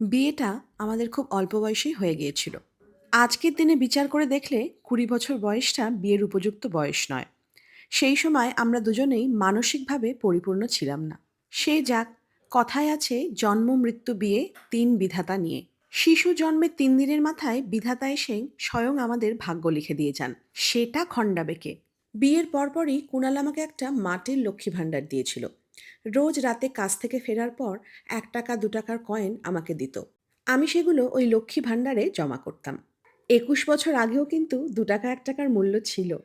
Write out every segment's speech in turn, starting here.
বিয়েটা আমাদের খুব অল্প বয়সেই হয়ে গিয়েছিল। আজকের দিনে বিচার করে দেখলে কুড়ি বছর বয়সটা বিয়ের উপযুক্ত বয়স নয়। সেই সময় আমরা দুজনেই মানসিকভাবে পরিপূর্ণ ছিলাম না। সে যাক, কথায় আছে জন্ম, মৃত্যু, বিয়ে, তিন বিধাতা নিয়ে। শিশু জন্মের তিন দিনের মাথায় বিধাতা এসে স্বয়ং আমাদের ভাগ্য লিখে দিয়ে যান। সেটা খণ্ডাবেকে। বিয়ের পরপরই কুণাল আমাকে একটা মাটির লক্ষ্মী ভাণ্ডার দিয়েছিল। রোজ রাতে কাজ থেকে ফেরার পর এক টাকা, দু টাকার কয়েন আমাকে দিত। আমি সেগুলো ওই লক্ষ্মী ভাণ্ডারে জমা করতাম। একুশ বছর আগেও কিন্তু দু টাকা, এক টাকার মূল্য ছিল।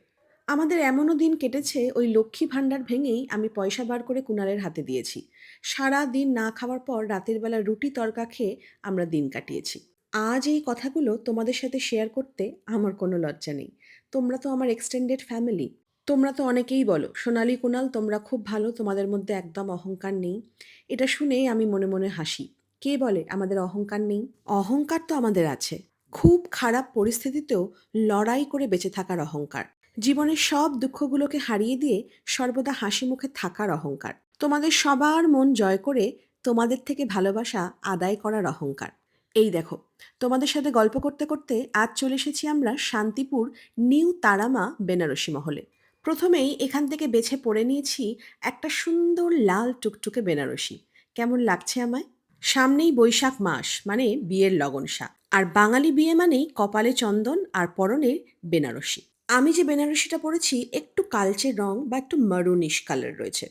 আমাদের এমনও দিন কেটেছে ওই লক্ষ্মী ভাণ্ডার ভেঙেই আমি পয়সা বার করে কুণালের হাতে দিয়েছি। সারা দিন না খাওয়ার পর রাতের বেলা রুটি তরকা খেয়ে আমরা দিন কাটিয়েছি। আজ এই কথাগুলো তোমাদের সাথে শেয়ার করতে আমার কোনো লজ্জা নেই। তোমরা তো আমার এক্সটেন্ডেড ফ্যামিলি তোমরা তো অনেকেই বলো, সোনালি কুণাল তোমরা খুব ভালো, তোমাদের মধ্যে একদম অহংকার নেই। এটা শুনেই আমি মনে মনে হাসি। কে বলে, আমাদের অহংকার নেই? অহংকার তো আমাদের আছে। খুব খারাপ পরিস্থিতিতেও লড়াই করে বেঁচে থাকার অহংকার। জীবনের সব দুঃখগুলোকে হারিয়ে দিয়ে সর্বদা হাসি মুখে থাকার অহংকার। তোমাদের সবার মন জয় করে তোমাদের থেকে ভালোবাসা আদায় করার অহংকার। এই দেখো, তোমাদের সাথে গল্প করতে করতে আজ চলে এসেছি আমরা শান্তিপুর নিউ তারামা, বেনারসি মহলে। প্রথমেই এখান থেকে বেছে পড়ে নিয়েছি একটা সুন্দর লাল টুকটুকে বেনারসি। কেমন লাগছে আমায়? সামনেই বৈশাখ মাস মানে বিয়ের লগনসা আর বাঙালি বিয়ে মানেই কপালে চন্দন আর পরনে বেনারসি। আমি যে বেনারসিটা পরেছি একটু কালচে রং বা একটু মারুনিশ কালার রয়েছে।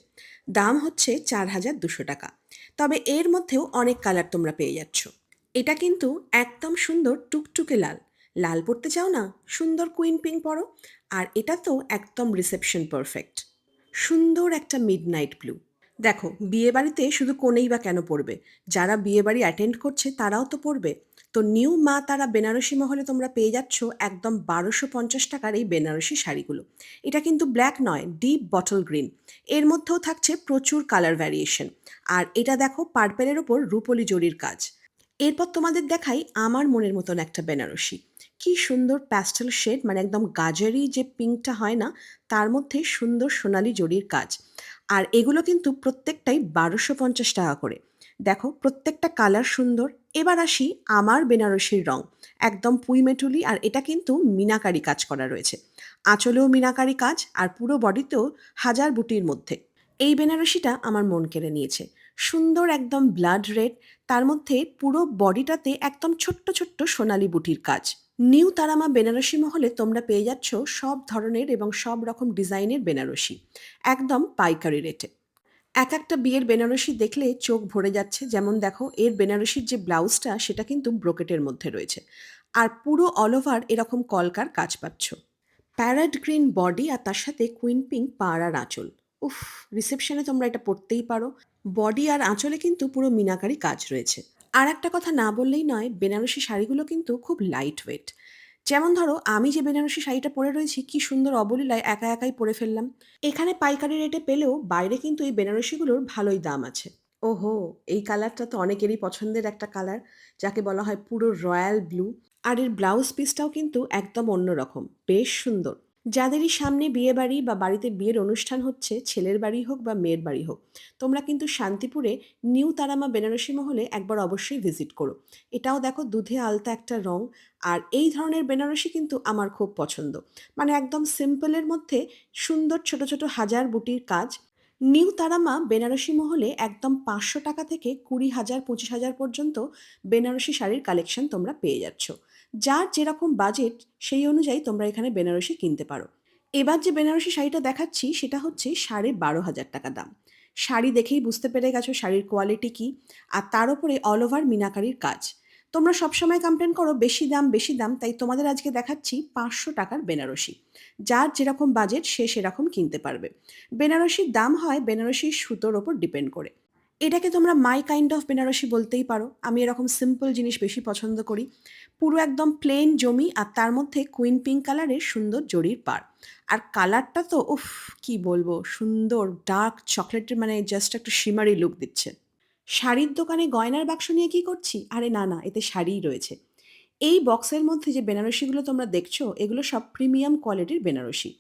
দাম হচ্ছে চার হাজার দুশো টাকা। তবে এর মধ্যেও অনেক কালার তোমরা পেয়ে যাচ্ছ। এটা কিন্তু একদম সুন্দর টুকটুকে লাল। লাল পরতে চাও না? সুন্দর কুইন পিঙ্ক পরো। আর এটা তো একদম রিসেপশন পারফেক্ট সুন্দর একটা মিড নাইট ব্লু দেখো বিয়েবাড়িতে শুধু কোনেই বা কেন পড়বে? যারা বিয়েবাড়ি অ্যাটেন্ড করছে, তারাও তো পড়বে। তো নিউ মা তারা বেনারসি মহলে তোমরা পেয়ে যাচ্ছ একদম বারোশো পঞ্চাশ টাকার এই বেনারসি শাড়িগুলো। এটা কিন্তু ব্ল্যাক নয় ডিপ বটল গ্রিন এর মধ্যেও থাকছে প্রচুর কালার ভ্যারিয়েশন আর এটা দেখো পার্পেলের ওপর রূপলি জরির কাজ। এরপর তোমাদের দেখাই আমার মনের মতন একটা বেনারসি। কি সুন্দর প্যাস্টেল শেড মানে একদম গাজারি যে পিঙ্কটা হয় না, তার মধ্যে সুন্দর সোনালি জরির কাজ। আর এগুলো কিন্তু প্রত্যেকটাই বারোশো পঞ্চাশ টাকা করে। দেখো, প্রত্যেকটা কালার সুন্দর। এবার আসি আমার বেনারসির রং। একদম পুই মেটুলি আর এটা কিন্তু মিনাকারি কাজ করা রয়েছে। আঁচলেও মিনাকারি কাজ আর পুরো বডিতেও হাজার বুটির মধ্যে। এই বেনারসিটা আমার মন কেড়ে নিয়েছে। সুন্দর একদম ব্লাড রেড তার মধ্যে পুরো বডিটাতে একদম ছোট্ট ছোট্ট সোনালি বুটির কাজ। নিউ তারামা বেনারসি মহলে তোমরা পেয়ে যাচ্ছ সব ধরনের এবং সব রকম ডিজাইনের বেনারসি, একদম পাইকারি রেটে এক একটা বিয়ের বেনারসি দেখলে চোখ ভরে যাচ্ছে, যেমন দেখো এর বেনারসির যে ব্লাউজটা, সেটা কিন্তু ব্রোকেটের মধ্যে রয়েছে। আর পুরো অল ওভার এরকম কলকার কাজ পাচ্ছ। প্যারাড গ্রিন বডি আর তার সাথে কুইন পিঙ্ক পাড়ার আঁচল। উফ রিসেপশনে তোমরা এটা পরতেই পারো। বডি আর আঁচলে কিন্তু পুরো মিনাকারি কাজ রয়েছে। আর একটা কথা না বললেই নয়, বেনারসি শাড়িগুলো কিন্তু খুব লাইট ওয়েট যেমন ধরো, আমি যে বেনারসি শাড়িটা পরে রয়েছি, কি সুন্দর অবলীলায় একা একাই পরে ফেললাম। এখানে পাইকারি রেটে পেলেও বাইরে কিন্তু এই বেনারসিগুলোর ভালোই দাম আছে। ওহো, এই কালারটা তো অনেকেরই পছন্দের একটা কালার যাকে বলা হয় পুরো রয়্যাল ব্লু আর এর ব্লাউজ পিসটাও কিন্তু একদম অন্যরকম, বেশ সুন্দর। যাদেরই সামনে বিয়ে বাড়ি বা বাড়িতে বিয়ের অনুষ্ঠান হচ্ছে, ছেলের বাড়ি হোক বা মেয়ের বাড়ি হোক, তোমরা কিন্তু শান্তিপুরে নিউ তারামা বেনারসি মহলে একবার অবশ্যই ভিজিট করো। এটাও দেখো দুধে আলতা একটা রং, আর এই ধরনের বেনারসি কিন্তু আমার খুব পছন্দ। মানে একদম সিম্পলের মধ্যে সুন্দর ছোট ছোট হাজার বুটির কাজ। নিউ তারামা বেনারসি মহলে একদম পাঁচশো টাকা থেকে কুড়ি হাজার, পঁচিশ হাজার পর্যন্ত বেনারসি শাড়ির কালেকশন তোমরা পেয়ে যাচ্ছ। যার যেরকম বাজেট সেই অনুযায়ী তোমরা এখানে বেনারসি কিনতে পারো। এবার যে বেনারসি শাড়িটা দেখাচ্ছি, সেটা হচ্ছে সাড়ে বারো হাজার টাকা দাম। শাড়ি দেখেই বুঝতে পেরে গেছো শাড়ির কোয়ালিটি কী, আর তার উপরে অল ওভার মিনাকারির কাজ। তোমরা সবসময় কমপ্লেন করো, বেশি দাম বেশি দাম, তাই তোমাদের আজকে দেখাচ্ছি পাঁচশো টাকার বেনারসি। যার যেরকম বাজেট সে সেরকম কিনতে পারবে। বেনারসির দাম হয়, বেনারসির সুতোর ওপর ডিপেন্ড করে। এটাকে তোমরা মাই কাইন্ড অফ বেনারসি বলতেই পারো। আমি এরকম সিম্পল জিনিস বেশি পছন্দ করি। পুরো একদম প্লেন জমি আর তার মধ্যে কুইন পিঙ্ক কালারের সুন্দর জরির পার। আর কালারটা তো, উফ, কি বলব, সুন্দর ডার্ক চকলেটের মানে জাস্ট একটা শিমারি লুক দিচ্ছে। শাড়ির দোকানে গয়নার বাক্স নিয়ে কি করছি? আরে না না, এতে শাড়িই রয়েছে। এই বক্সের মধ্যে যে বেনারসিগুলো তোমরা দেখছ, এগুলো সব প্রিমিয়াম কোয়ালিটির বেনারসি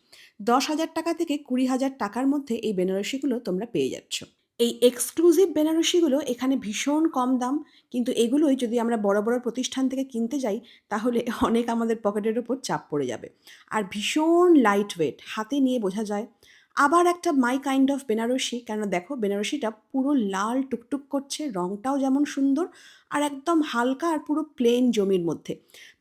দশ হাজার টাকা থেকে কুড়ি হাজার টাকার মধ্যে এই বেনারসিগুলো তোমরা পেয়ে যাচ্ছ। এই এক্সক্লুসিভ বেনারসিগুলো এখানে ভীষণ কম দাম, কিন্তু এগুলোই যদি আমরা বড় বড় প্রতিষ্ঠান থেকে কিনতে যাই, তাহলে অনেক আমাদের পকেটের ওপর চাপ পড়ে যাবে। আর ভীষণ লাইট ওয়েট হাতে নিয়ে বোঝা যায়। আবার একটা মাই কাইন্ড অফ বেনারসি কেন দেখো বেনারসিটা পুরো লাল টুকটুক করছে, রংটাও যেমন সুন্দর, আর একদম হালকা আর পুরো প্লেন জমির মধ্যে।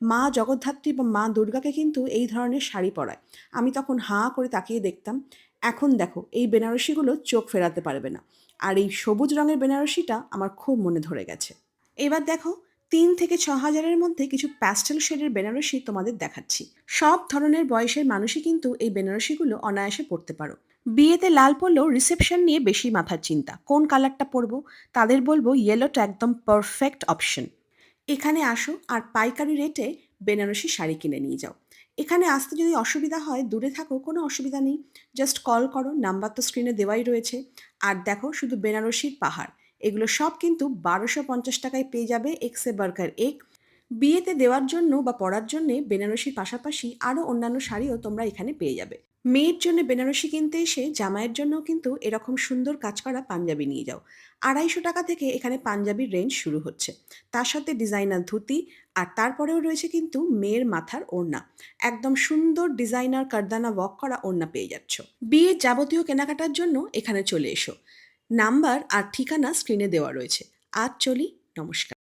মা জগদ্ধাত্রী বা মা দুর্গাকে কিন্তু এই ধরনের শাড়ি পরায়। আমি তখন হাঁ করে তাকিয়ে দেখতাম। এখন দেখো, এই বেনারসিগুলো চোখ ফেরাতে পারবে না। আর এই সবুজ রঙের বেনারসিটা আমার খুব মনে ধরে গেছে। এবার দেখো, তিন থেকে ছ হাজারের মধ্যে কিছু প্যাস্টেল শেডের বেনারসি তোমাদের দেখাচ্ছি। সব ধরনের বয়সের মানুষই কিন্তু এই বেনারসিগুলো অনায়াসে পড়তে পারো। বিয়েতে লাল পরলেও রিসেপশন নিয়ে বেশি মাথার চিন্তা। কোন কালারটা পরবো? তাদের বলব ইয়েলোটা একদম পারফেক্ট অপশন এখানে আসো আর পাইকারি রেটে বেনারসি শাড়ি কিনে নিয়ে যাও। এখানে আসতে যদি অসুবিধা হয়, দূরে থাকো, কোনো অসুবিধা নেই। জাস্ট কল করো নাম্বার তো স্ক্রিনে দেওয়াই রয়েছে। আর দেখো, শুধু বেনারসির পাহাড়। এগুলো সব কিন্তু বারোশো পঞ্চাশ টাকায় পেয়ে যাবে এক্সে বার্গার এক বিয়েতে দেওয়ার জন্য বা পরার জন্যে বেনারসির পাশাপাশি আরও অন্যান্য শাড়িও তোমরা এখানে পেয়ে যাবে। মেয়ের জন্য বেনারসি কিনতে এসে জামাইয়ের জন্য কিন্তু এরকম সুন্দর কাজ করা পাঞ্জাবি নিয়ে যাও। আড়াইশো টাকা থেকে এখানে পাঞ্জাবির রেঞ্জ শুরু হচ্ছে। তার সাথে ডিজাইনার ধুতি আর তারপরেও রয়েছে কিন্তু মেয়ের মাথার ওড়না। একদম সুন্দর ডিজাইনার কারদানা ওয়াক করা ওড়না পেয়ে যাচ্ছ। বিয়ের যাবতীয় কেনাকাটার জন্য এখানে চলে এসো। নাম্বার আর ঠিকানা স্ক্রিনে দেওয়া রয়েছে। আজ চলি, নমস্কার।